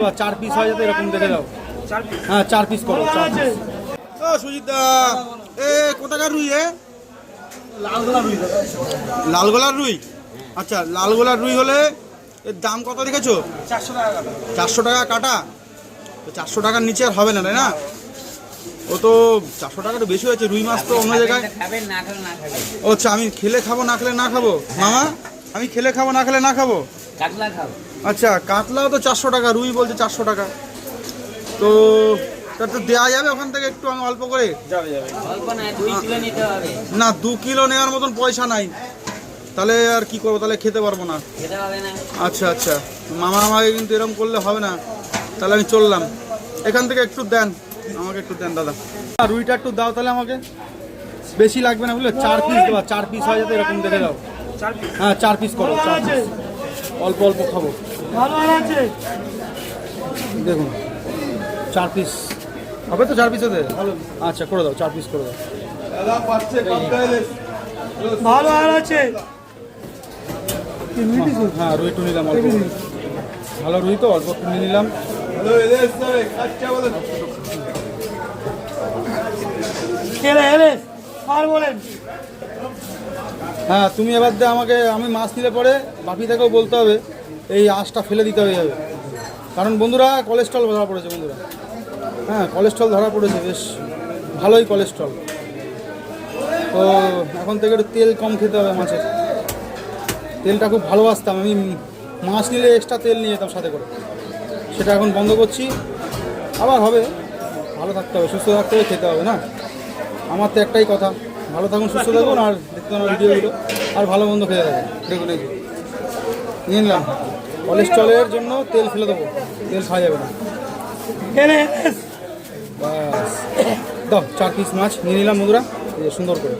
বা চার পিস হয় যাতে এরকম দেখে দাও হ্যাঁ চার পিস করো চার পিস ও সুজিতদা এ কোথাকার রুই এ? লালগোলার রুই। আচ্ছা লালগোলার রুই হলে এর দাম কত দেখেছ? চারশো টাকা কাটা। তো চারশো টাকার নিচে আর হবে না তাই না? ও তো চারশো টাকা তো বেশি হয়েছে রুই মাছ তো অন্য জায়গায়। খাবেন না খেলে না খাবেন। ও আচ্ছা আমি খেলে খাব না খেলে না খাব? মামা আমি খেলে খাব না খেলে না খাব? কাতলা খাও আচ্ছা কাতলাও তো চারশো টাকা রুই বলছে চারশো টাকা। তো তা তো দেওয়া যাবে ওখান থেকে একটু আমি অল্প করে? অল্প না দুই কিলো নিতে হবে। না দু কিলো নেওয়ার মতন পয়সা নাই। তাহলে আর কি করব? তাহলে খেতে পারব না। খেতে হবে না। আচ্ছা আচ্ছা। মামা আমাকে কিন্তু এরকম করলে হবে না। তাহলে আমি চললাম। এখান থেকে একটু দেন। আমাকে একটু দেন দাদা। আর রুইটা একটু দাও তাহলে আমাকে। বেশি লাগবে না বুঝলে? চার পিস দেওয়া চার পিস হয় যাতে এরকম দেখে দাও। হ্যাঁ চার পিস করো চার পিস অল্প অল্প খাব। দেখুন চার পিস হবে তো চার পিস ওদের? আচ্ছা করে দাও চার পিস করে দাও। ভালো আর আছে হ্যাঁ রুই টু নিলাম অল্প। ভালো রুই তো অল্প নিয়ে নিলাম। হ্যাঁ তুমি এবার আমাকে আমি মাছ নিলে পরে বাপি থেকেও বলতে হবে। এই আঁশটা ফেলে দিতে হয়ে যাবে। কারণ বন্ধুরা কোলেস্ট্রল ধরা পড়েছে বন্ধুরা। হ্যাঁ কোলেস্ট্রল ধরা পড়েছে, বেশ ভালোই কোলেস্ট্রল তো এখন থেকে একটু তেল কম খেতে হবে মাছের। তেলটা খুব ভালোবাসতাম আমি মাছ নিলে এক্সট্রা তেল নিয়ে যেতাম সাথে করে। সেটা এখন বন্ধ করছি। আবার হবে, ভালো থাকতে হবে, সুস্থ থাকতে হবে, খেতে হবে না। আমার তো একটাই কথা, ভালো থাকুন, সুস্থ থাকুন, আর দেখতে ভিডিওগুলো আর ভালো মন্দ খেয়ে থাকুন। দেখুন, এই। নিয়ে নিলাম। কোলেস্ট্রলের জন্য তেল ফেলে দেবো। তেল খাওয়া যাবে না। বাস। চার পিস মাছ নিয়ে নিলাম বন্ধুরা। সুন্দর করে।